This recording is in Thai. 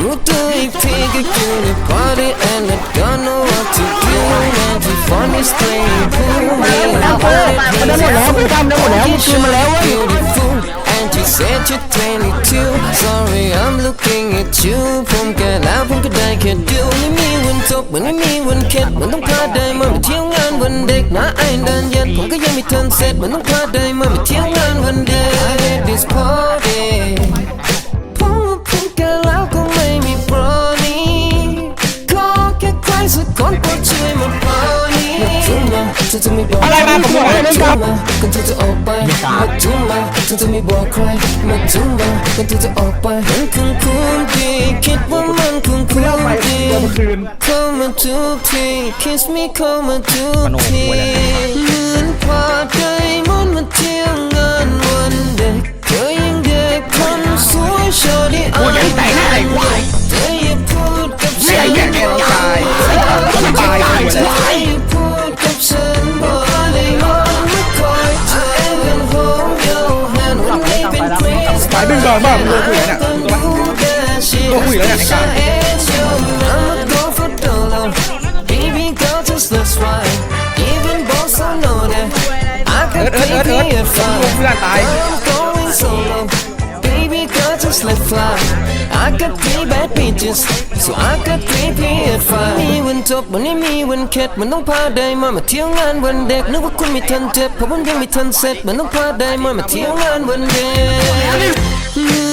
รู้ตัวอีกทีก็อยู่ใน party and I don't know what to do and you find me staying cool me แล้วเออมันได้หมดแล้วพี่ตั้มได้หมดแล้วมึงคืนมาแล้วเว้ย beautiful and you said you're 22 sorry I'm looking at you ผมแก่แล้วผมก็ได้แค่ดูไม่มีวันจบเหมือนไม่มีวันเข็ดมันต้องพลาดได้มื่อมาเที่ยวงานวันเด็กนะไอ้ดันยันผมก็ยังไม่ทันเสร็จมันต้องพลาดได้มื่อมาเที่ยว อจะไม่บอกอะไรมาผมบอกให้เล่นครับมาก่อนเธอจะออกไปมาจุ่มมาเธอจะไม่บอกใครมาจุ่มมาก่อนเธอจะออกไปมันคงคุ้มดีคิดว่ามันคงคุ้มดีเข้ามาทุกที kiss me เข้ามาทุกทีายดึงก่อนบ้างตัวคุยแล้วเนี่ยตัวคุยแล้วเนี่ยไอ้การเอิร์ดเอิร์ดเอิร์ดเอิร์ด if ลงเพื่อนตาย Baby girl just let fly I got three bad bitches so I got three PS5 มีวันจบวันนี้มีวันเข็ดมันต้องพาได้มามาเที่ยวงานวันเด็กนึกว่าคุณไม่ทันเจ็บเพราะมันยังไม่ทันเสร็จมันต้องพาได้มามาเที่ยวงานวันเด็ก เ